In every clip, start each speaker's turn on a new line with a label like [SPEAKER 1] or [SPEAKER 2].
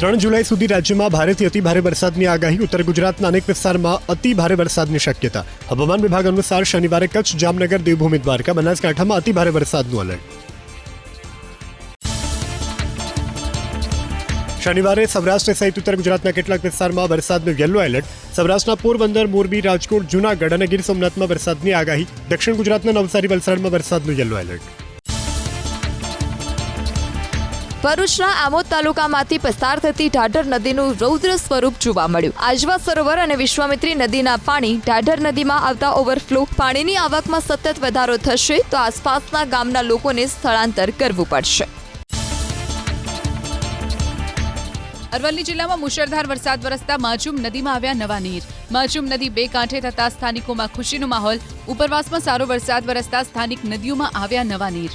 [SPEAKER 1] ત્રણ જુલાઈ સુધી રાજ્યમાં ભારેથી અતિ ભારે વરસાદની આગાહી. ઉત્તર ગુજરાતના અનેક વિસ્તારમાં અતિ ભારે વરસાદની શક્યતા. હવામાન વિભાગ અનુસાર શનિવારે કચ્છ, જામનગર, દેવભૂમિ, દ્વારકા બનાસકાંઠામાં અતિ ભારે વરસાદનું એલર્ટ શનિવારે સૌરાષ્ટ્ર સહિત ઉત્તર ગુજરાતના કેટલાક વિસ્તારમાં વરસાદનું યલો એલર્ટ સૌરાષ્ટ્રના પોરબંદર, મોરબી, રાજકોટ, જૂનાગઢ અને ગીર સોમનાથમાં વરસાદની આગાહી. દક્ષિણ ગુજરાતના નવસારી, વલસાડમાં વરસાદનું યલો એલર્ટ
[SPEAKER 2] ભરૂચના આમોદ તાલુકામાંથી પસાર થતી ઢાઢર નદીનું રૌદ્ર સ્વરૂપ જોવા મળ્યું. આજવા સરોવર અને વિશ્વામિત્રી નદીના પાણી ઢાઢર નદીમાં આવતા ઓવરફ્લો પાણીની આવકમાં સતત વધારો થશે તો આસપાસના ગામના લોકોને સ્થળાંતર કરવું પડશે.
[SPEAKER 3] અરવલ્લી જિલ્લામાં મુશળધાર વરસાદ વરસતા માજુમ નદીમાં આવ્યા નવા નીર. માજુમ નદી બે કાંઠે થતા સ્થાનિકોમાં ખુશીનો માહોલ. ઉપરવાસમાં સારો વરસાદ વરસતા સ્થાનિક નદીઓમાં આવ્યા નવા નીર.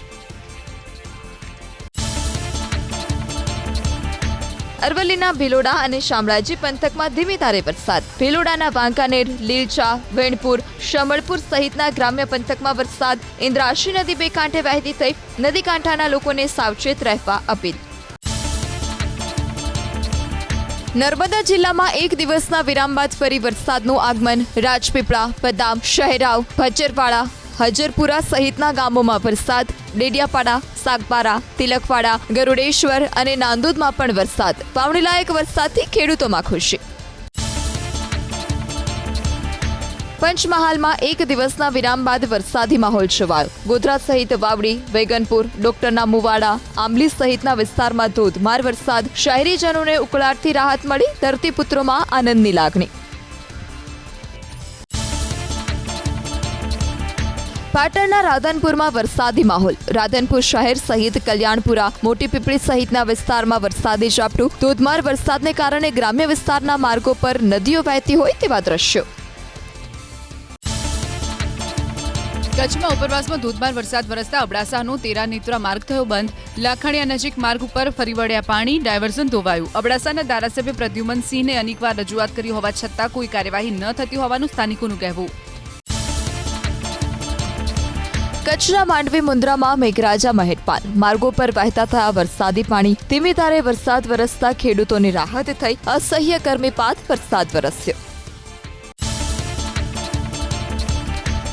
[SPEAKER 2] અરવલ્લીના ભિલોડા અને શામળાજી પંથકમાં ધીમી ધારે વરસાદ. ભિલોડાના વાંકાનેર, લીલચા, વેણપુર, શમળપુર સહિતના ગ્રામ્ય પંથકમાં વરસાદ. ઇન્દ્રાશી નદી બે કાંઠે વહેતી થઈ. નદી કાંઠાના લોકોને સાવચેત રહેવા અપીલ. નર્મદા જિલ્લામાં એક દિવસના વિરામ બાદ ફરી વરસાદનું આગમન. રાજપીપળા, બદામ, શહેરાવ ભચરવાડા હજરપુરા સહિતના ગામોમાં વરસાદ, ડેડિયાપાડા, સાગપારા, તિલકવાડા, ગરુડેશ્વર અને નાંદોદમાં પણ વરસાદ. વાવણીલાયક વરસાદથી ખેડૂતોમાં ખુશી. પંચમહાલમાં એક દિવસના વિરામ બાદ વરસાદી માહોલ છવાયો. ગોધરા સહિત વાવડી, વેગનપુર, ડોક્ટરના મુવાડા, આંબલી સહિતના વિસ્તારમાં ધોધમાર વરસાદ. શહેરીજનોને ઉકળાટથી રાહત મળી, ધરતીપુત્રોમાં આનંદની લાગણી. પાટણના રાધનપુરમાં વરસાદી માહોલ. રાધનપુર શહેર સહિત કલ્યાણપુરા, મોટી પીપળી સહિતના વિસ્તારમાં વરસાદી ઝાપટું. ધોધમાર વરસાદને કારણે ગ્રામ્ય વિસ્તારના માર્ગો પર નદીઓ વહેતી હોય તેવા દ્રશ્યો.
[SPEAKER 3] કચ્છમાં ઉપરવાસમાં ધોધમાર વરસાદ વરસતા અબડાસાનો તેરા નેત્રા માર્ગ થયો બંધ. લાખણીયા નજીક માર્ગ ઉપર ફરી વળ્યા પાણી, ડાયવર્ઝન ધોવાયું. અબડાસાના ધારાસભ્ય પ્રદ્યુમનસિંહને અનેકવાર રજૂઆત કરી હોવા છતાં કોઈ કાર્યવાહી ન થતી હોવાનું સ્થાનિકોનું કહેવું.
[SPEAKER 2] કચ્છના માંડવી મુન્દ્રામાં મેઘરાજા મહેરપાન માર્ગો પર વહેતા થયા વરસાદી પાણી. ધીમી ધારે વરસાદ વરસતા ખેડૂતોની રાહત થઈ. અસહ્ય ગરમીપાત વરસાદ વરસ્યો.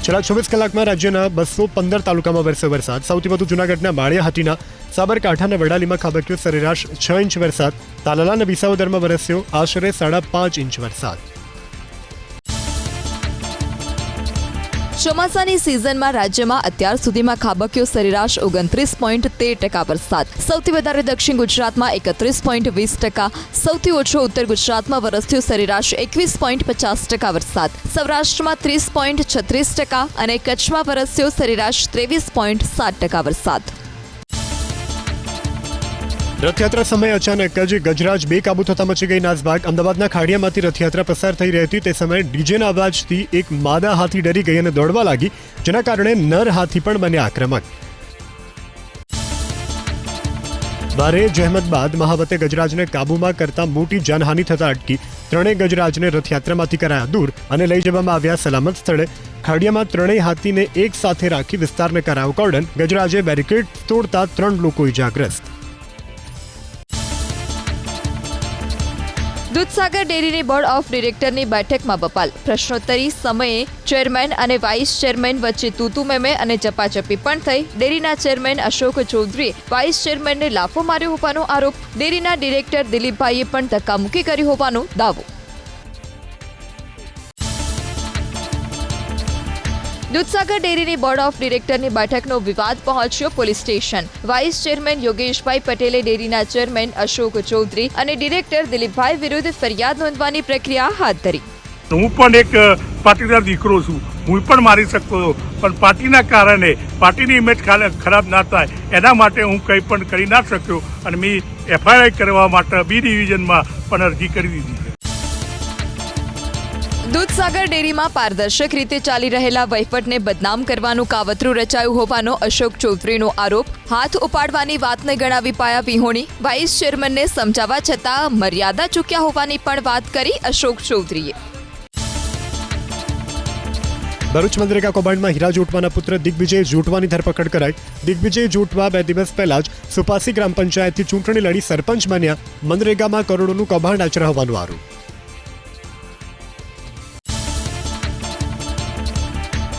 [SPEAKER 1] છેલ્લા ચોવીસ કલાકમાં રાજ્યના બસો પંદર તાલુકામાં વરસ્યો વરસાદ. સૌથી વધુ જૂનાગઢના માળિયા હાટીના સાબરકાંઠાના વડાલીમાં ખાબક્યો સરેરાશ છ ઇંચ વરસાદ. તાલાલા અને વિસાવદરમાં વરસ્યો આશરે સાડા પાંચ ઇંચ વરસાદ.
[SPEAKER 2] ચોમાસાની સિઝનમાં રાજ્યમાં અત્યાર સુધીમાં ખાબક્યો સરેરાશ ઓગણત્રીસ પોઈન્ટ તેર ટકા વરસાદ. સૌથી વધારે દક્ષિણ ગુજરાતમાં એકત્રીસ પોઈન્ટ વીસ ટકા, સૌથી ઓછો ઉત્તર ગુજરાતમાં વરસ્યો સરેરાશ એકવીસ પોઈન્ટ પચાસ ટકા વરસાદ. સૌરાષ્ટ્રમાં ત્રીસ પોઈન્ટ છત્રીસ ટકા અને કચ્છમાં વરસ્યો સરેરાશ ત્રેવીસ પોઈન્ટ સાત ટકા વરસાદ.
[SPEAKER 1] રથયાત્રા સમયે અચાનક જ ગજરાજ બેકાબુ થતા મચી ગઈ. નાસભાગ અમદાવાદના ખાડિયામાંથી રથયાત્રા પસાર થઈ રહી હતી. તે સમયે ડીજેના અવાજથી એક માદા હાથી ડરી ગઈ અને દોડવા લાગી, જેના કારણે નર હાથી પણ બન્યા આક્રમક ભારે જહેમત બાદ મહાવતે ગજરાજને કાબૂમાં કરતા મોટી જાનહાનિ થતા અટકી. ત્રણેય ગજરાજને રથયાત્રામાંથી કરાયા દૂર અને લઈ જવામાં આવ્યા સલામત સ્થળે. ખાડિયામાં ત્રણેય હાથીને એક સાથે રાખી વિસ્તારને કરાયો કોર્ડન. ગજરાજે બેરિકેડ તોડતા ત્રણ લોકો ઇજાગ્રસ્ત.
[SPEAKER 2] દૂધસાગર ડેરીની બોર્ડ ઓફ ડિરેક્ટરની બેઠકમાં બપાલ. પ્રશ્નોત્તરી સમયે ચેરમેન અને વાઇસ ચેરમેન વચ્ચે તુતુ મેમે અને ચપાચપી પણ થઈ. ડેરીના ચેરમેન અશોક ચૌધરીએ વાઇસ ચેરમેનને લાફો માર્યો હોવાનો આરોપ. ડેરીના ડિરેક્ટર દિલીપભાઈએ પણ ધક્કામુક્કી કરી હોવાનો દાવો. દૂધસાગર ડેરીની બોર્ડ ઓફ ડિરેક્ટરની બેઠકનો વિવાદ પહોંચ્યો police station. Vice chairman Yogeshbhai પટેલે ડેરીના ચેરમેન અશોક ચૌધરી અને ડિરેક્ટર દિલીપભાઈ વિરુદ્ધ ફરિયાદ નોંધવાની પ્રક્રિયા હાથ ધરી.
[SPEAKER 4] હું પણ એક પાટીદાર દીકરો છું. હું પણ મારી શકતો હતો. પણ પાર્ટીના કારણે પાર્ટીની ઇમેજ ખરાબ ના થાય. એના માટે હું કંઈ પણ કરી ના શક્યો. અને મેં એફઆઈઆર કરવા માટે બી ડિવિઝનમાં પણ અરજી કરી દીધી.
[SPEAKER 2] દૂધસાગર ડેરીમાં પારદર્શક રીતે ચાલી રહેલા વહીવટને બદનામ કરવાનું કાવતરું રચાયું હોવાનો અશોક ચૌધરીનો આરોપ. હાથ ઉપાડવાની વાતને ગણાવી પાયા વિહોણી. વાઇસ ચેરમેનને સમજાવવા છતાં મર્યાદા ચૂક્યા હોવાની પણ વાત કરી અશોક ચૌધરીએ.
[SPEAKER 1] ભરૂચ મનરેગા કૌભાંડમાં હીરા જૂટવાના પુત્ર દિગ્વિજય જોટવાની ધરપકડ કરાઈ. દિગ્વિજય જોટવા બે દિવસ પહેલા જ સુપાસી ગ્રામ પંચાયતથી ચૂંટણી લડી સરપંચ બન્યા મનરેગામાં કરોડોનું કૌભાંડ આચરા હોવાનું આરોપ.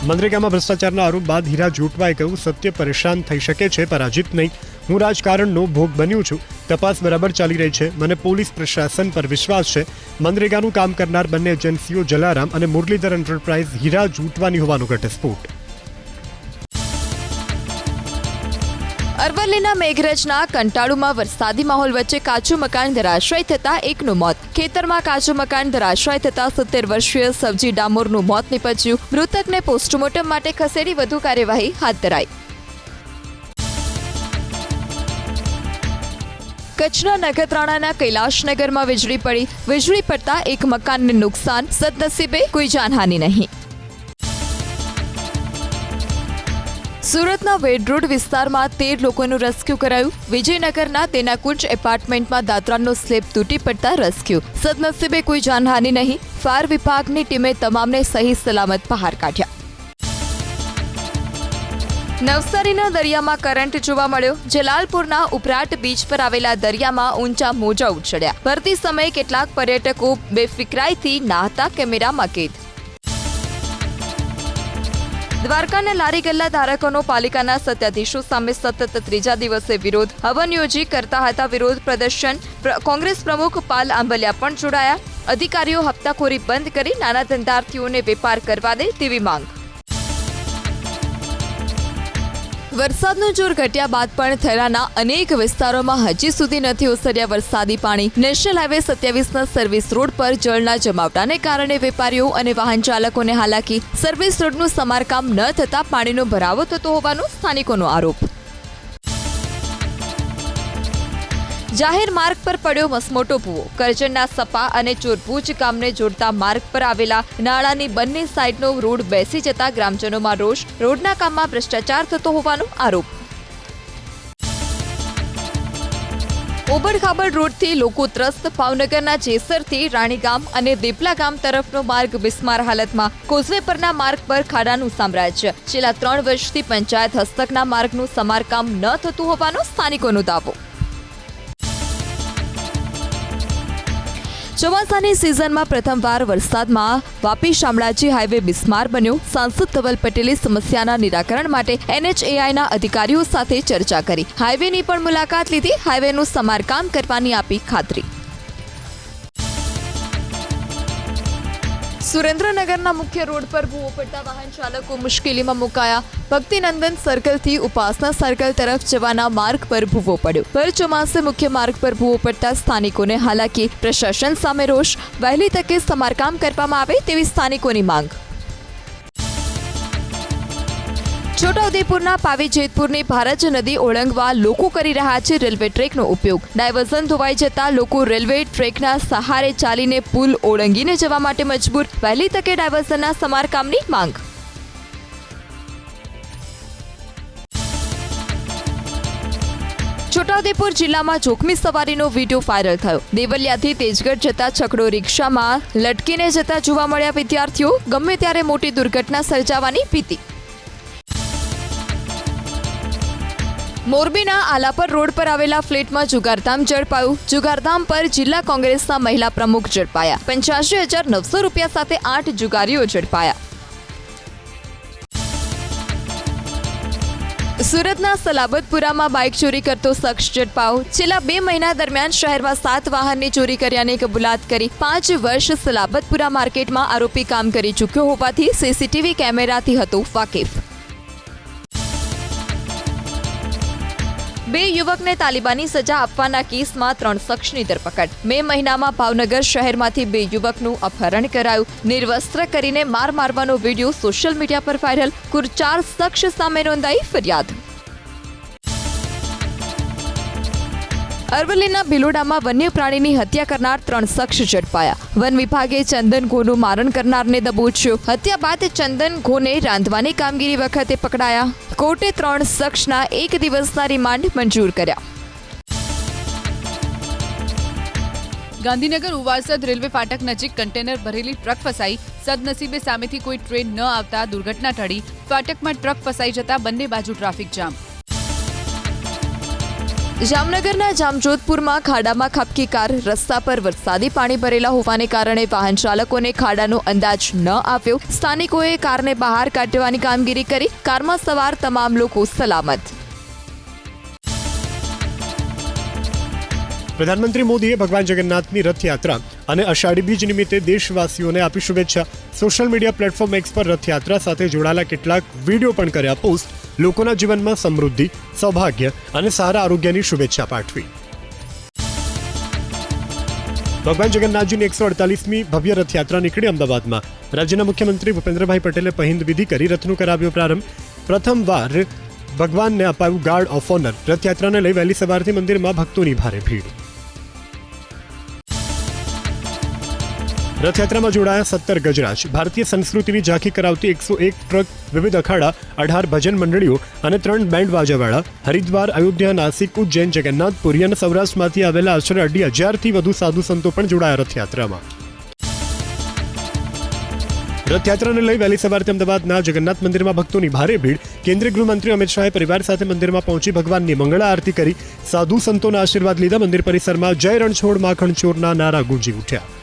[SPEAKER 1] મનરેગામાં ભ્રષ્ટાચારના આરોપ બાદ હીરા જોટવાએ કહ્યું, સત્ય પરેશાન થઈ શકે છે પરાજિત નહીં. હું રાજકારણનો ભોગ બન્યું છું. તપાસ બરાબર ચાલી રહી છે. મને પોલીસ પ્રશાસન પર વિશ્વાસ છે. મનરેગાનું કામ કરનાર બંને એજન્સીઓ જલારામ અને મુરલીધર એન્ટરપ્રાઇઝ હીરા જૂટવાની હોવાનો ઘટસ્ફોટ.
[SPEAKER 2] અરવલ્લીના મેઘરજના કંટાળુમાં વરસાદી માહોલ વચ્ચે કાચું મકાન ધરાશાય થતા એકનું મોત. ખેતરમાં કાચું મકાન ધરાશાય થતા સત્તર વર્ષીય સબજી ડામોરનું મોત નીપજ્યું. મૃતકને પોસ્ટમોર્ટમ માટે ખસેડી વધુ કાર્યવાહી હાથ ધરાઈ. કચ્છના નખત્રાણાના કૈલાશનગરમાં વીજળી પડી. વીજળી પડતા એક મકાનને નુકસાન. સદનસીબે કોઈ જાનહાનિ નહીં. સુરતના વેડરોડ વિસ્તારમાં તેર લોકોનું રેસ્ક્યુ કરાયું. વિજયનગરના તેના કુંજ એપાર્ટમેન્ટમાં દાતરાનો સ્લેબ તૂટી પડતા રેસ્ક્યુ. સદનસીબે કોઈ જાનહાનિ નહીં. ફાયર વિભાગની ટીમે તમામને સહી સલામત બહાર કાઢ્યા. નવસારીના દરિયામાં કરંટ જોવા મળ્યો. જલાલપુરના ઉપરાટ બીચ પર આવેલા દરિયામાં ઊંચા મોજા ઉછળ્યા. ભરતી સમયે કેટલાક પર્યટકો બેફિકરાઈથી નાહતા કેમેરામાં કેદ. દ્વારકાના લારી ગલ્લા ધારકોનો પાલિકાના સત્યાધીશો સામે સતત ત્રીજા દિવસે વિરોધ. હવન યોજી કરતા હતા વિરોધ પ્રદર્શન. પ્ર- કોંગ્રેસ પ્રમુખ પાલ આંબલિયા પણ જોડાયા. અધિકારીઓ હપ્તાખોરી બંધ કરી નાના ધંધાર્થીઓને વેપાર કરવા દે તેવી માંગ. વરસાદનું જોર ઘટ્યા બાદ પણ થરાના અનેક વિસ્તારોમાં હજી સુધી નથી ઓસર્યા વરસાદી પાણી. નેશનલ હાઈવે સત્યાવીસના સર્વિસ રોડ પર જળના જમાવટાને કારણે વેપારીઓ અને વાહન ચાલકોને હાલાકી. સર્વિસ રોડનું સમારકામ ન થતા પાણીનો ભરાવો થતો હોવાનો સ્થાનિકોનો આરોપ. જાહેર માર્ગ પર પડ્યો મસમોટો ભૂવો. કરજણના સપા અને ચોરભુજ ગામને જોડતા માર્ગ પર આવેલા નાળાની બંને સાઈડનો રોડ બેસી જતા ગ્રામજનોમાં રોષ. રોડના કામમાં ભ્રષ્ટાચાર થતો હોવાનો આરોપ. ઓબડખાબડ રોડથી લોકો ત્રસ્ત. ભાવનગરના જેસરથી રાણીગામ અને દેપલા ગામ તરફનો માર્ગ બિસ્માર હાલતમાં. કોઝવે પરના માર્ગ પર ખાડાનું સામ્રાજ્ય. છેલ્લા ત્રણ વર્ષથી પંચાયત હસ્તકના માર્ગનું સમારકામ ન થતું હોવાનો સ્થાનિકોનો દાવો. ચોમાસાની સિઝનમાં પ્રથમવાર વરસાદમાં વાપી શામળાજી હાઈવે બિસ્માર બન્યો. સાંસદ ધવલ પટેલે સમસ્યાના નિરાકરણ માટે એનએચએઆઈના અધિકારીઓ સાથે ચર્ચા કરી. હાઈવેની પણ મુલાકાત લીધી. હાઈવેનું સમારકામ કરવાની આપી ખાતરી. સુરેન્દ્રનગરના મુખ્ય રોડ પર ભૂવો પડતા વાહન ચાલકો મુશ્કેલીમાં મુકાયા. ભક્તિનંદન સર્કલથી ઉપાસના સર્કલ તરફ જવાના માર્ગ પર ભૂવો પડ્યો. ભર ચોમાસે મુખ્ય માર્ગ પર ભૂવો પડતા સ્થાનિકોને હાલાકી, પ્રશાસન સામે રોષ. વહેલી તકે સમારકામ કરવામાં આવે તેવી સ્થાનિકોની માંગ. છોટાઉદેપુરના પાવી જેતપુરની ભારજ નદી ઓળંગવા લોકો કરી રહ્યા છે રેલવે ટ્રેકનો ઉપયોગ. ડાયવર્ઝન ધોવાઈ જતા લોકો રેલવે ટ્રેકના સહારે ચાલીને પુલ ઓળંગીને જવા માટે મજબૂર. વહેલી તકે ડાયવર્ઝનના સમારકામની માંગ. છોટાઉદેપુર જિલ્લામાં જોખમી સવારીનો વીડિયો વાયરલ થયો. દેવલિયાથી તેજગઢ જતા છકડો રિક્ષામાં લટકીને જતા જોવા મળ્યા વિદ્યાર્થીઓ. ગમે ત્યારે મોટી દુર્ઘટના સર્જાવાની ભીતિ. મોરબીના આલાપર રોડ પર આવેલા ફ્લેટમાં જુગારધામ ઝડપાયું. જુગારધામ પર જિલ્લા કોંગ્રેસના મહિલા પ્રમુખ ઝડપાયા. પંચ્યાસી હજાર નવસો રૂપિયા સાથે આઠ જુગારીઓ ઝડપાયા. સુરતના સલાબતપુરામાં બાઇક ચોરી કરતો શખ્સ ઝડપાયો. છેલ્લા બે મહિના દરમિયાન શહેરમાં સાત વાહનની ચોરી કર્યાની કબૂલાત કરી પાંચ વર્ષ સલાબતપુરા માર્કેટમાં આરોપી કામ કરી ચૂક્યો હોવાથી સીસીટીવી કેમેરાથી હતો વાકેફ. બે યુવકને તાલિબાની સજા આપવાના કેસમાં ત્રણ શખ્સની ધરપકડ. મે મહિનામાં ભાવનગર શહેરમાંથી બે યુવકનું અપહરણ કરાયું. નિર્વસ્ત્ર કરીને માર મારવાનો વીડિયો સોશિયલ મીડિયા પર વાયરલ. કુલ ચાર શખ્સ સામે નોંધાઈ ફરિયાદ. અરવલ્લીના ભિલોડામાં વન્ય પ્રાણીની હત્યા કરનાર ત્રણ શખ્સ ઝડપાયા. વન વિભાગે ચંદન ઘોનું મારણ કરનારને દબોચ્યો. હત્યા બાદ ચંદન ઘોને રાંધવાની કામગીરી વખતે પકડાયા. કોર્ટે ત્રણ શખ્સના એક દિવસના રિમાન્ડ મંજૂર કર્યા.
[SPEAKER 3] ગાંધીનગર ઉવાસદ રેલવે ફાટક નજીક કન્ટેનર ભરેલી ટ્રક ફસાઈ. સદનસીબે સામેથી કોઈ ટ્રેન ન આવતા દુર્ઘટના ટળી. ફાટકમાં ટ્રક ફસાઈ જતા બંને બાજુ ટ્રાફિક જામ.
[SPEAKER 2] જામનગરના જામજોધપુરમાં ખાડામાં ખાબકી કાર રસ્તા પર વરસાદી પાણી ભરેલા હોવાને કારણે વાહન ચાલકોને ખાડાનો અંદાજ ન આવ્યો. સ્થાનિકોએ કારને બહાર કાઢવાની કામગીરી કરી. કારમાં સવાર તમામ લોકો સલામત.
[SPEAKER 1] પ્રધાનમંત્રી મોદીએ ભગવાન જગન્નાથની રથયાત્રા અને અષાઢી બીજ નિમિત્તે દેશવાસીઓને આપી શુભેચ્છા. સોશિયલ મીડિયા પ્લેટફોર્મ એક્સ પર રથયાત્રા સાથે જોડાયેલા કેટલાક વીડિયો પણ કર્યા પોસ્ટ. લોકોના જીવનમાં સમૃદ્ધિ, સૌભાગ્ય અને સારા આરોગ્યની શુભેચ્છા પાઠવી. ભગવાન જગન્નાથજીની એકસો અડતાલીસમી ભવ્ય રથયાત્રા નીકળી અમદાવાદમાં. રાજ્યના મુખ્યમંત્રી ભૂપેન્દ્રભાઈ પટેલે પહિંદ વિધિ કરી રથનું કરાવ્યો પ્રારંભ. પ્રથમવાર ભગવાનને અપાયું ગાર્ડ ઓફ ઓનર. રથયાત્રાને લઈ વહેલી સવારથી મંદિરમાં ભક્તોની ભારે ભીડ. રથયાત્રામાં જોડાયા સત્તર ગજરાજ. ભારતીય સંસ્કૃતિની ઝાંખી કરાવતી એકસો એક ટ્રક, વિવિધ અખાડા, અઢાર ભજન મંડળીઓ અને ત્રણ બેન્ડ વાજાવાળા, હરિદ્વાર, અયોધ્યા, નાસિક, ઉજ્જૈન, જગન્નાથપુરી અને સૌરાષ્ટ્રમાંથી આવેલા આશરે અઢી હજારથી વધુ સાધુ સંતો પણ જોડાયા રથયાત્રામાં. રથયાત્રાને લઈ વહેલી સવારથી અમદાવાદના જગન્નાથ મંદિરમાં ભક્તોની ભારે ભીડ. કેન્દ્રીય ગૃહમંત્રી અમિત શાહે પરિવાર સાથે મંદિરમાં પહોંચી ભગવાનની મંગળા આરતી કરી. સાધુ સંતોના આશીર્વાદ લીધા મંદિર પરિસરમાં જય રણછોડ માખણ ચોરના નારા ગુંજી ઉઠ્યા.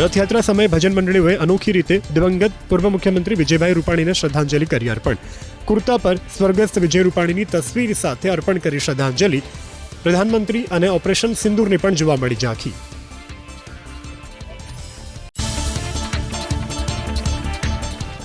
[SPEAKER 1] રથયાત્રા સમયે ભજન મંડળીઓએ અનોખી રીતે દિવંગત પૂર્વ મુખ્યમંત્રી વિજયભાઈ રૂપાણીને શ્રદ્ધાંજલિ કરી અર્પણ. કુર્તા પર સ્વર્ગસ્થ વિજય રૂપાણીની તસવીર સાથે અર્પણ કરી શ્રદ્ધાંજલિ. પ્રધાનમંત્રી અને ઓપરેશન સિંદૂરની પણ જોવા મળી ઝાંખી.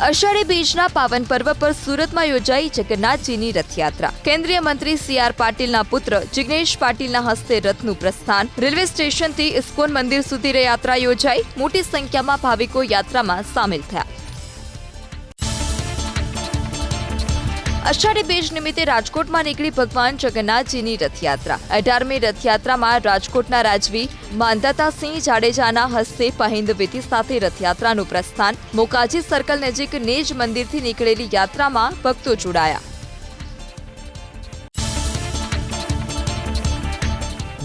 [SPEAKER 2] અષાઢી બીજના પાવન પર્વ પર સુરતમાં યોજાઈ જગન્નાથજીની રથયાત્રા. કેન્દ્રીય મંત્રી સી આર પાટીલના પુત્ર જિગ્નેશ પાટીલના હસ્તે રથનું પ્રસ્થાન. રેલવે સ્ટેશનથી ઇસ્કોન મંદિર સુધી યાત્રા યોજાઈ. મોટી સંખ્યામાં ભાવિકો યાત્રામાં સામેલ થયા. અષાઢી બીજ નિમિત્તે રાજકોટમાં નીકળી ભગવાન જગન્નાથજીની રથયાત્રા. અઢારમી રથયાત્રામાં રાજકોટના રાજવી માંધાતાસિંહ જાડેજાના હસ્તે પહિંદ વિધિ સાથે રથયાત્રાનું પ્રસ્થાન. મોકાજી સર્કલ નજીક નેજ મંદિરથી નીકળેલી યાત્રામાં ભક્તો જોડાયા.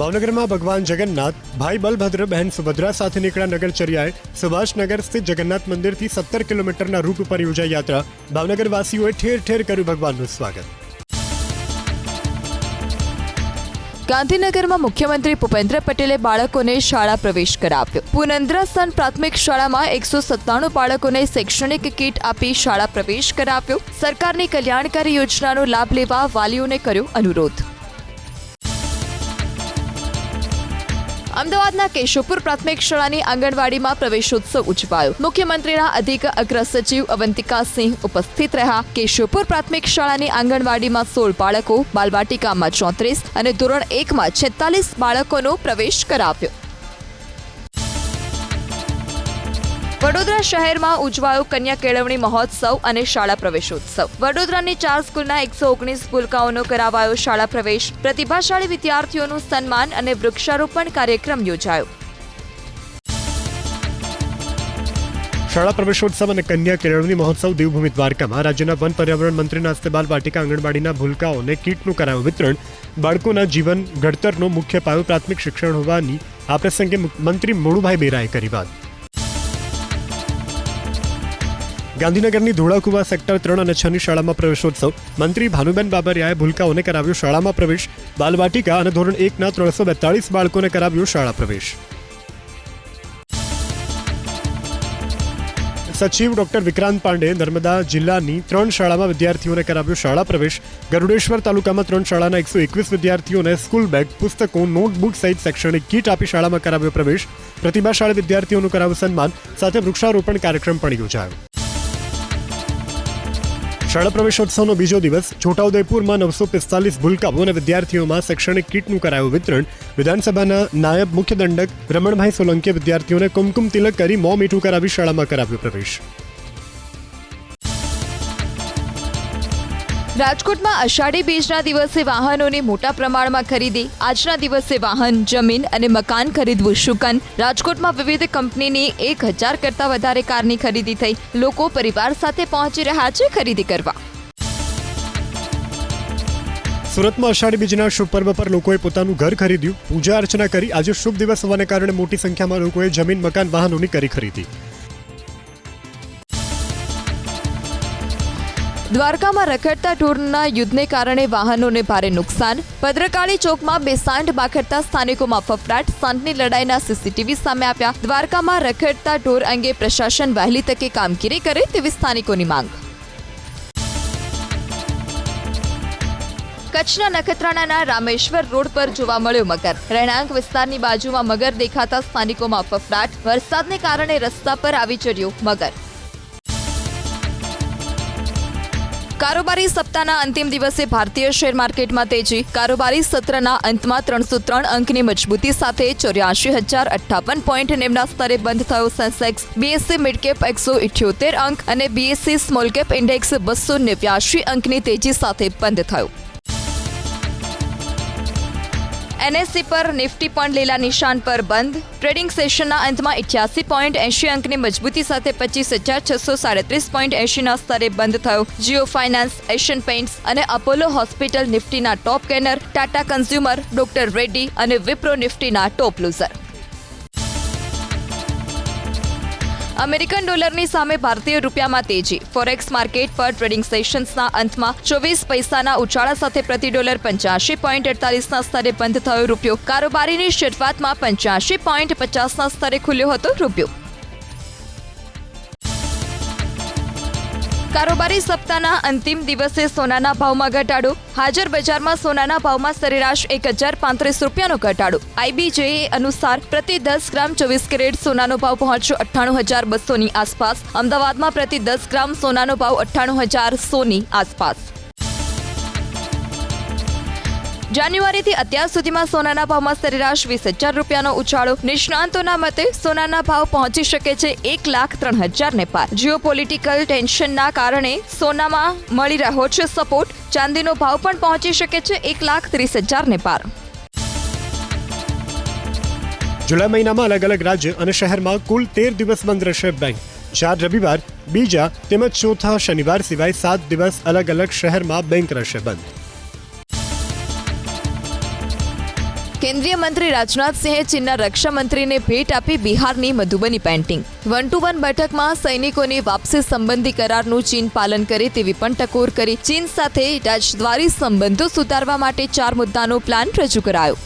[SPEAKER 1] ભાવનગરમાં ભગવાન જગન્નાથ, ભાઈ બલભદ્ર બહેન સુભદ્રા સાથે નીકળ્યા નગરચર્યાએ સુભાષનગર સ્થિત જગન્નાથ મંદિરથી સત્તર કિલોમીટરના રૂટ ઉપર યોજાઈ યાત્રા. ભાવનગરવાસીઓએ ઠેર ઠેર કર્યું ભગવાનનું સ્વાગત.
[SPEAKER 2] ગાંધીનગરમાં મુખ્યમંત્રી ભૂપેન્દ્ર પટેલે બાળકોને શાળા પ્રવેશ કરાવ્યો. પુનંદ્રસન પ્રાથમિક શાળામાં એકસો સત્તાણું બાળકોને શૈક્ષણિક કીટ આપી શાળા પ્રવેશ કરાવ્યો. સરકારની કલ્યાણકારી યોજનાનો લાભ લેવા વાલીઓને કર્યો અનુરોધ. અમદાવાદના કેશવપુર પ્રાથમિક શાળાની આંગણવાડીમાં પ્રવેશોત્સવ ઉજવાયો. મુખ્યમંત્રીના અધિક અગ્ર સચિવ અવંતિકા સિંહ ઉપસ્થિત રહ્યા. કેશવપુર પ્રાથમિક શાળાની આંગણવાડીમાં સોળ બાળકો, બાલવાટિકામાં ચોત્રીસ અને ધોરણ એકમાં છેતાલીસ બાળકોનો પ્રવેશ કરાવ્યો. વડોદરા શહેરમાં ઉજવાયો કન્યા કેળવણી મહોત્સવ અને શાળા પ્રવેશોત્સવ. વડોદરાની ચાર સ્કૂલના એકસો ઓગણીસ ભૂલકાઓનો કરાવાયો શાળા પ્રવેશ. પ્રતિભાશાળી વિદ્યાર્થીઓનું સન્માન અને વૃક્ષારોપણ કાર્યક્રમ યોજાયો.
[SPEAKER 1] શાળા પ્રવેશોત્સવ અને કન્યા કેળવણી મહોત્સવ દેવભૂમિ દ્વારકામાં રાજ્યના વન પર્યાવરણ મંત્રીના હસ્તે બાલ વાટિકા આંગણવાડીના ભૂલકાઓને કીટનું કરાયું વિતરણ. બાળકોના જીવન ઘડતરનો મુખ્ય પાયો પ્રાથમિક શિક્ષણ હોવાની આ પ્રસંગે મંત્રી મોડુભાઈ બેરાએ કરી વાત. ગાંધીનગરની ધોળાકુવા સેક્ટર ત્રણ અને છની શાળામાં પ્રવેશોત્સવ. મંત્રી ભાનુબેન બાબરિયાએ ભૂલકાઓને કરાવ્યો શાળામાં પ્રવેશ. બાલવાટિકા અને ધોરણ એકના ત્રણસો બેતાળીસ બાળકોને કરાવ્યો શાળા પ્રવેશ. સચિવ ડોક્ટર વિક્રાંત પાંડે નર્મદા જિલ્લાની ત્રણ શાળામાં વિદ્યાર્થીઓને કરાવ્યો શાળા પ્રવેશ. ગરુડેશ્વર તાલુકામાં ત્રણ શાળાના એકસો એકવીસ વિદ્યાર્થીઓને સ્કૂલ બેગ, પુસ્તકો, નોટબુક સહિત શૈક્ષણિક કીટ આપી શાળામાં કરાવ્યો પ્રવેશ. પ્રતિભાશાળી વિદ્યાર્થીઓનું કરાવ્યું સન્માન. સાથે વૃક્ષારોપણ કાર્યક્રમ પણ યોજાયો. શાળા પ્રવેશોત્સવનો બીજો દિવસ. છોટાઉદેપુરમાં નવસો પિસ્તાલીસ ભૂલકાઓ અને વિદ્યાર્થીઓમાં શૈક્ષણિક કીટનું કરાયું વિતરણ. વિધાનસભાના નાયબ મુખ્ય દંડક રમણભાઈ સોલંકીએ વિદ્યાર્થીઓને કુમકુમ તિલક કરી મોં મીઠું કરાવી શાળામાં કરાવ્યો પ્રવેશ.
[SPEAKER 2] રાજકોટમાં અષાઢી બીજના દિવસે વાહનોની મોટા પ્રમાણમાં ખરીદી. આજના દિવસે વાહન, જમીન અને મકાન ખરીદવું શુકન. રાજકોટમાં વિવિધ કંપનીની એક હજાર કરતાં વધારે કારની ખરીદી થઈ. લોકો પરિવાર સાથે પહોંચી રહ્યા છે ખરીદી કરવા.
[SPEAKER 1] સુરતમાં અષાઢી બીજના શુભ પર્વ પર લોકોએ પોતાનું ઘર ખરીદ્યું. પૂજા અર્ચના કરી. આજે શુભ દિવસ હોવાને કારણે મોટી સંખ્યામાં લોકોએ જમીન, મકાન, વાહનોની કરી ખરીદી.
[SPEAKER 2] દ્વારકામાં રખડતા ઢોરના યુદ્ધને કારણે વાહનોને ભારે નુકસાન. ભદ્રકાળી ચોકમાં બે સાંઢ બાખડતા સ્થાનિકોમાં ફફડાટ. સાંઢની લડાઈના સીસીટીવી સામે આવ્યા. દ્વારકામાં રખડતા ઢોર અંગે પ્રશાસન વહેલી તકે કામગીરી કરે તેવી સ્થાનિકોની માંગ. કચ્છના નખત્રાણાના રામેશ્વર રોડ પર જોવા મળ્યો મગર. રહેણાંક વિસ્તારની બાજુમાં મગર દેખાતા સ્થાનિકોમાં ફફડાટ. વરસાદને કારણે રસ્તા પર આવી ચડ્યો મગર. કારોબારી સપ્તાહના અંતિમ દિવસે ભારતીય શેર માર્કેટમાં તેજી. કારોબારી સત્રના અંતમાં ત્રણસો ત્રણ અંકની મજબૂતી સાથે ચોર્યાસી હજાર અઠ્ઠાવન પોઈન્ટ નિમ્ના સ્તરે બંધ થયો સેન્સેક્સ. બીએસસી મિડકેપ એકસો ઇઠ્યોતેર અંક અને બીએસસી સ્મોલ કેપ ઇન્ડેક્સ બસો નેવ્યાસી અંકની તેજી સાથે બંધ થયો. એનએસસી પર નિફ્ટી પણ લીલા નિશાન પર બંધ. ટ્રેડિંગ સેશનના અંતમાં ઇઠ્યાસી પોઈન્ટ એંશી અંકની મજબૂતી સાથે પચીસ હજાર છસો સાડત્રીસ પોઈન્ટ એંશીના સ્તરે બંધ થયો. જીઓ ફાઇનાન્સ, એશિયન પેઇન્ટ્સ અને Apollo hospital નિફ્ટીના top gainer, Tata consumer, doctor Reddy અને વિપ્રો નિફ્ટીના ટોપ લૂઝર. અમેરિકન ડોલરની સામે ભારતીય રૂપિયામાં તેજી. ફોરેક્સ માર્કેટ પર ટ્રેડિંગ સેશન્સના અંતમાં ચોવીસ પૈસાના ઉછાળા સાથે પ્રતિ ડોલર પંચ્યાસી પોઈન્ટ અડતાલીસના સ્તરે બંધ થયો રૂપિયો. કારોબારીની શરૂઆતમાં પંચ્યાસી પોઈન્ટ પચાસના સ્તરે ખુલ્યો હતો રૂપિયો. કારોબારી સપ્તાહના અંતિમ દિવસે સોનાના ભાવમાં ઘટાડો. હાજર બજારમાં સોનાના ભાવમાં સરેરાશ એક હજાર પાંત્રીસ રૂપિયાનો ઘટાડો. આઈબીજેએ અનુસાર પ્રતિ દસ ગ્રામ ચોવીસ કેરેટ સોનાનો ભાવ પહોંચ્યો અઠ્ઠાણું હજાર બસોની આસપાસ. અમદાવાદમાં પ્રતિ દસ ગ્રામ સોનાનો ભાવ અઠ્ઠાણું હજાર સોની આસપાસ. જાન્યુઆરીથી અત્યાર સુધીમાં સોનાના ભાવમાં સરેરાશ વીસ હજાર રૂપિયાનો ઉછાળો. નિષ્ણાંતોના મતે સોનાના ભાવ પહોંચી શકે છે એક લાખ ત્રણ હજારને પાર. જીઓપોલિટિકલ ટેન્શનના કારણે સોનામાં મળી રહ્યો છે સપોર્ટ. ચાંદીનો ભાવ પણ પહોંચી શકે છે એક લાખ ત્રીસ હજારને પાર.
[SPEAKER 1] જુલાઈ મહિનામાં અલગ અલગ રાજ્ય અને શહેરમાં કુલ તેર દિવસ બંધ રહેશે બેંક. ચાર રવિવાર, બીજા તેમજ ચોથા શનિવાર સિવાય સાત દિવસ અલગ અલગ શહેરમાં બેંક રહેશે બંધ.
[SPEAKER 2] કેન્દ્રીય મંત્રી રાજનાથસિંહે ચીનના રક્ષામંત્રીને ભેટ આપી બિહારની Madhubani painting one to one બેઠકમાં સૈનિકોની વાપસી સંબંધી કરારનું ચીન પાલન કરે તેવી પણ ટકોર કરી. ચીન સાથે રાજદ્વારી સંબંધો સુધારવા માટે ચાર મુદ્દાનો પ્લાન રજૂ કરાયો.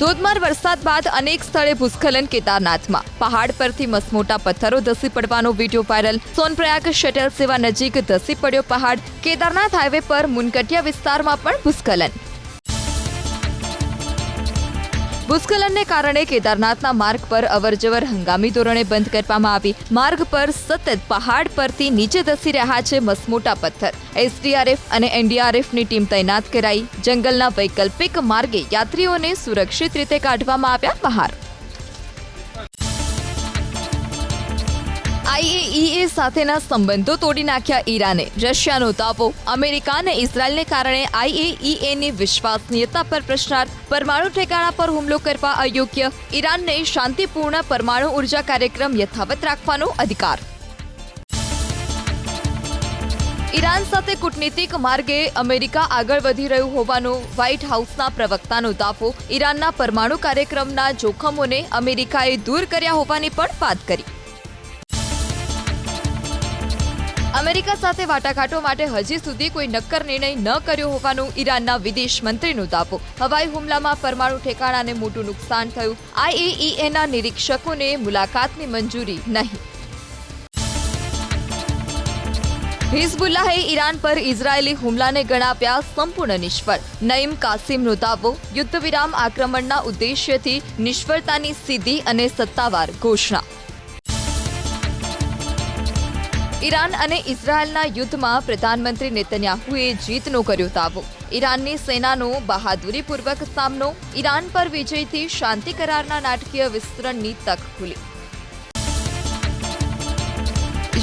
[SPEAKER 2] ધોધમાર વરસાદ બાદ અનેક સ્થળે ભૂસ્ખલન કેદારનાથમાં. પહાડ પરથી મસમોટા પથ્થરો ધસી પડવાનો વીડિયો વાયરલ. સોનપ્રયાગ શટલ સેવા નજીક ધસી પડ્યો પહાડ. કેદારનાથ હાઈવે પર મુનકટિયા વિસ્તારમાં પણ ભૂસ્ખલન. ભૂસ્ખલનને કારણે કેદારનાથના માર્ગ પર અવરજવર હંગામી ધોરણે બંધ કરવામાં આવી. માર્ગ પર સતત પહાડ પરથી નીચે ધસી રહ્યા છે મસમોટા પથ્થર. એસડીઆરએફ અને એનડીઆરએફની ટીમ તૈનાત કરાઈ. જંગલના વૈકલ્પિક માર્ગે યાત્રીઓને સુરક્ષિત રીતે કાઢવામાં આવ્યા બહાર. આઈએઈએ સાથેના સંબંધો તોડી નાખ્યા ઈરાને. રશિયાનો દાવો અમેરિકા અને ઇઝરાયલને કારણે આઈએઈએની વિશ્વસનીયતા પર પ્રશ્નાર્થ પરમાણુ ઠેકાણા પર હુમલો કરવા અયોગ્ય. ઈરાનને શાંતિપૂર્ણ પરમાણુ ઊર્જા કાર્યક્રમ યથાવત રાખવાનો અધિકાર. ઈરાન સાથે કૂટનીતિક માર્ગે અમેરિકા આગળ વધી રહ્યું હોવાનો વ્હાઇટ હાઉસના પ્રવક્તાનો દાવો ઈરાનના પરમાણુ કાર્યક્રમના જોખમોને અમેરિકાએ દૂર કર્યા હોવાની પણ વાત કરી. અમેરિકા સાથે વાટાઘાટો માટે હજી સુધી કોઈ નક્કર નિર્ણય ન કર્યો હોવાનું ઈરાનના વિદેશ મંત્રીનો દાવો હવાઈ હુમલામાં પરમાણુ ઠેકાણાને મોટું નુકસાન થયું. આઈએઈએના નિરીક્ષકોને મુલાકાતની મંજૂરી નહીં. હિઝબુલ્લાહે ઈરાન પર ઇઝરાયેલી હુમલાને ગણાવ્યા સંપૂર્ણ નિષ્ફળ. નઈમ કાસિમનો દાવો યુદ્ધ વિરામ આક્રમણના ઉદ્દેશ્યથી નિષ્ફળતાની સીધી અને સત્તાવાર ઘોષણા. ઈરાન અને ઇઝરાયલના યુદ્ધમાં પ્રધાનમંત્રી નેતન્યાહુએ જીતનો કર્યો દાવો. ઈરાનની સેનાનો બહાદુરીપૂર્વક સામનો, ઈરાન પર વિજયથી શાંતિ કરારના નાટકીય વિસ્તરણની તક ખુલી.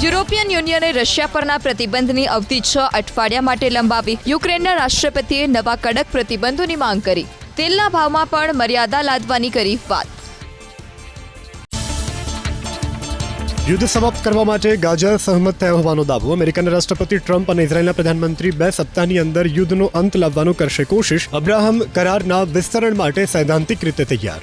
[SPEAKER 2] યુરોપિયન યુનિયને રશિયા પરના પ્રતિબંધની અવધિ છ અઠવાડિયા માટે લંબાવી યુક્રેનના રાષ્ટ્રપતિએ નવા કડક પ્રતિબંધોની માંગ કરી. તેલના ભાવમાં પણ મર્યાદા લાદવાની કરી વાત.
[SPEAKER 1] યુદ્ધ સમાપ્ત કરવા માટે ગાઝા સહમત થયો હોવાનો દાવો અમેરિકાના રાષ્ટ્રપતિ ટ્રમ્પ અને ઇઝરાયેલના પ્રધાનમંત્રી બે સપ્તાહની અંદર યુદ્ધનો અંત લાવવાનો કરશે કોશિશ. અબ્રાહમ કરારના વિસ્તરણ માટે સૈદ્ધાંતિક રીતે તૈયાર.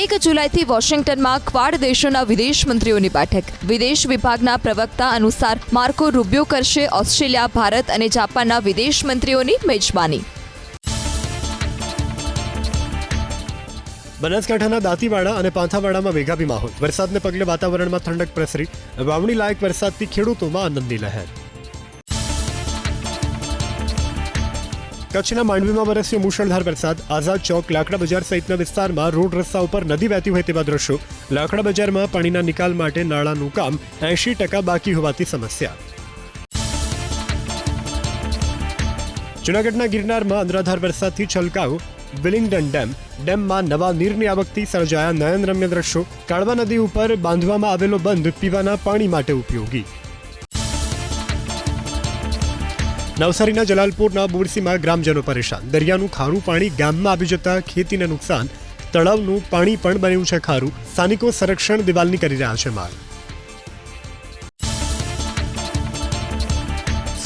[SPEAKER 2] એક જુલાઈથી વોશિંગ્ટનમાં ક્વાડ દેશોના વિદેશ મંત્રીઓની બેઠક. વિદેશ વિભાગના પ્રવક્તા અનુસાર માર્કો રૂબિયો કરશે ઓસ્ટ્રેલિયા, ભારત અને જાપાનના વિદેશ મંત્રીઓની મેજબાની.
[SPEAKER 1] બનાસકાંઠાના દાંતીવાડા અને પાંથાવાડામાં મેઘાભી માહોલ વરસાદને પગલે વાતાવરણમાં ઠંડક પ્રસરી. વાવણી લાયક વરસાદથી ખેડૂતોમાં આનંદની લહેર. કચ્છના માંડવીમાં વરસ્યો મુશળધાર વરસાદ. આઝાદ ચોક, લાકડા બજાર સહિતના વિસ્તારમાં રોડ રસ્તા ઉપર નદી વહેતી હોય તેવા દ્રશ્યો. લાકડા બજારમાં પાણીના નિકાલ માટે નાળાનું કામ. એંશી ટકા બાકી હોવાથી સમસ્યા. જૂનાગઢના ગિરનારમાં અનરાધાર વરસાદથી છલકાવ. વિલિંગડન ડેમ, ડેમમાં નવા નીરની આવકથી સર્જાયા નયનરમ્ય દ્રશ્યો. કાળવા નદી ઉપર બાંધવામાં આવેલો બંધ પીવાના પાણી માટે ઉપયોગી. નવસારીના જલાલપુરના બોરસીમાં ગ્રામજનો પરેશાન. દરિયાનું ખારું પાણી ગામમાં આવી જતા ખેતીને નુકસાન. તળાવનું પાણી પણ બન્યું છે ખારું. સ્થાનિકો સંરક્ષણ દિવાલની કરી રહ્યા છે માંગ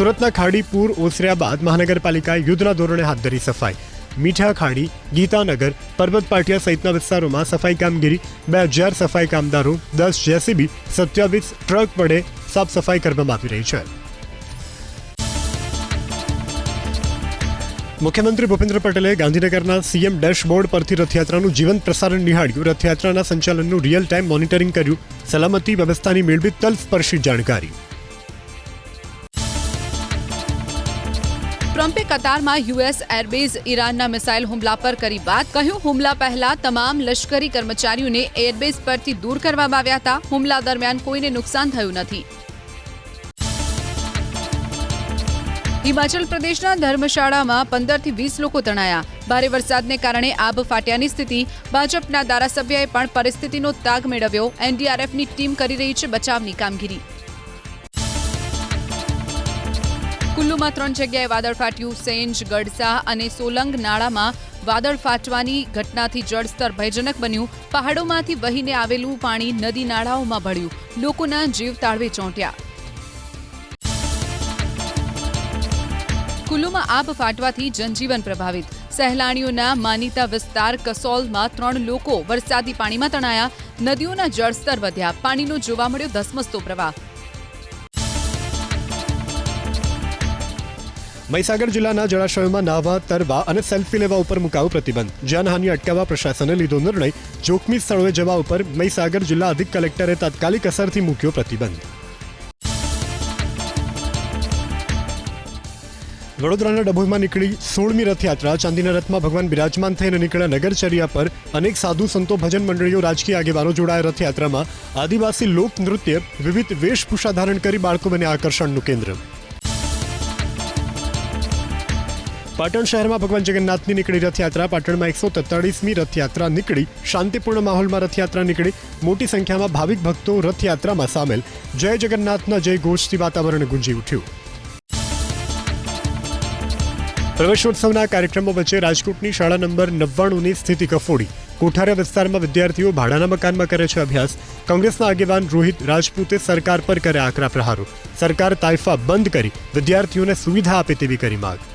[SPEAKER 1] સુરતના ખાડીપુર ઓસર્યા બાદ મહાનગરપાલિકાએ યુદ્ધના ધોરણે હાથ ધરી સફાઈ. મીઠા ખાડી, ગીતાનગર પર્વત પાટિયા સહિતના વિસ્તારોમાં સફાઈ કામગીરી, બે હજાર સફાઈ કામદારો, દસ જેસીબી, સત્યાવીસ ટ્રક વડે સાફ સફાઈ કરવામાં આવી રહી છે. મુખ્યમંત્રી ભૂપેન્દ્ર પટેલે ગાંધીનગરના સીએમ ડેશબોર્ડ પરથી રથયાત્રાનું જીવંત પ્રસારણ નિહાળ્યું. રથયાત્રાના સંચાલનનું રિયલ ટાઈમ મોનિટરિંગ કર્યું. સલામતી વ્યવસ્થાની મેળવી તલસ્પર્શી જાણકારી.
[SPEAKER 3] ટ્રમ્પે કતારમાં યુએસ એરબેઝ ઈરાનના મિસાઇલ હુમલા પર કરી વાત. કહ્યું, હુમલા પહેલા તમામ લશ્કરી કર્મચારીઓને એરબેઝ પરથી દૂર કરવામાં આવ્યા હતા. હુમલા દરમિયાન કોઈને નુકસાન થયું નથી. હિમાચલ પ્રદેશના ધર્મશાળામાં પંદરથી વીસ લોકો તણાયા. ભારે વરસાદને કારણે આબ ફાટ્યાની સ્થિતિ. ભાજપના ધારાસભ્યએ પણ પરિસ્થિતિનો તાગ મેળવ્યો. એનડીઆરએફની ટીમ કરી રહી છે બચાવની કામગીરી. કુલ્લુમાં ત્રણ જગ્યાએ વાદળ ફાટ્યું. સેંજ, ગડસા અને સોલંગ નાળામાં વાદળ ફાટવાની ઘટનાથી જળસ્તર ભયજનક બન્યું. પહાડોમાંથી વહીને આવેલું પાણી નદી નાળાઓમાં ભળ્યું. લોકોના જીવ તાળવે ચોંટ્યા. કુલ્લુમાં આબ ફાટવાથી જનજીવન પ્રભાવિત. સહેલાણીઓના માનીતા વિસ્તાર કસોલમાં ત્રણ લોકો વરસાદી પાણીમાં તણાયા. નદીઓના જળસ્તર વધ્યા. પાણીનો જોવા મળ્યો ધસમસતો પ્રવાહ.
[SPEAKER 1] મહીસાગર જિલ્લાના જળાશયોમાં નાહવા, તરવા અને સેલ્ફી લેવા ઉપર મુકાયો પ્રતિબંધ. જાનહાનિ અટકાવવા પ્રશાસને લીધો નિર્ણય. જોખમી સ્થળોએ જવા ઉપર મહીસાગર જિલ્લા અધિક કલેક્ટરે તાત્કાલિક અસરથી મૂક્યો પ્રતિબંધ. વડોદરાના ડભોઈમાં નીકળી સોળમી રથયાત્રા. ચાંદીના રથમાં ભગવાન બિરાજમાન થઈને નીકળ્યા નગરચર્યા પર અનેક સાધુ સંતો, ભજન મંડળીઓ, રાજકીય આગેવાનો જોડાયા રથયાત્રામાં. આદિવાસી લોક નૃત્ય વિવિધ વેશભૂષા ધારણ કરી બાળકો બને આકર્ષણનું કેન્દ્ર. પાટણ શહેરમાં ભગવાન જગન્નાથની નીકળી રથયાત્રા, પાટણમાં એકસો તેતાળીસમી રથયાત્રા નીકળી, શાંતિપૂર્ણ માહોલમાં રથયાત્રા નીકળી, મોટી સંખ્યામાં ભાવિક ભક્તો રથયાત્રામાં સામેલ. જય જગન્નાથના જય ઘોષથી વાતાવરણ ગુંજી ઉઠ્યું. પ્રવેશોત્સવના કાર્યક્રમો વચ્ચે રાજકોટની શાળા નંબર નવ્વાણુંની સ્થિતિ કફોડી. કોઠારા વિસ્તારમાં વિદ્યાર્થીઓ ભાડાના મકાનમાં કરે છે અભ્યાસ. કોંગ્રેસના આગેવાન રોહિત રાજપૂતે સરકાર પર કર્યા આકરા પ્રહારો. સરકાર તાઇફા બંધ કરી, વિદ્યાર્થીઓને સુવિધા આપે તેવી કરી માંગ.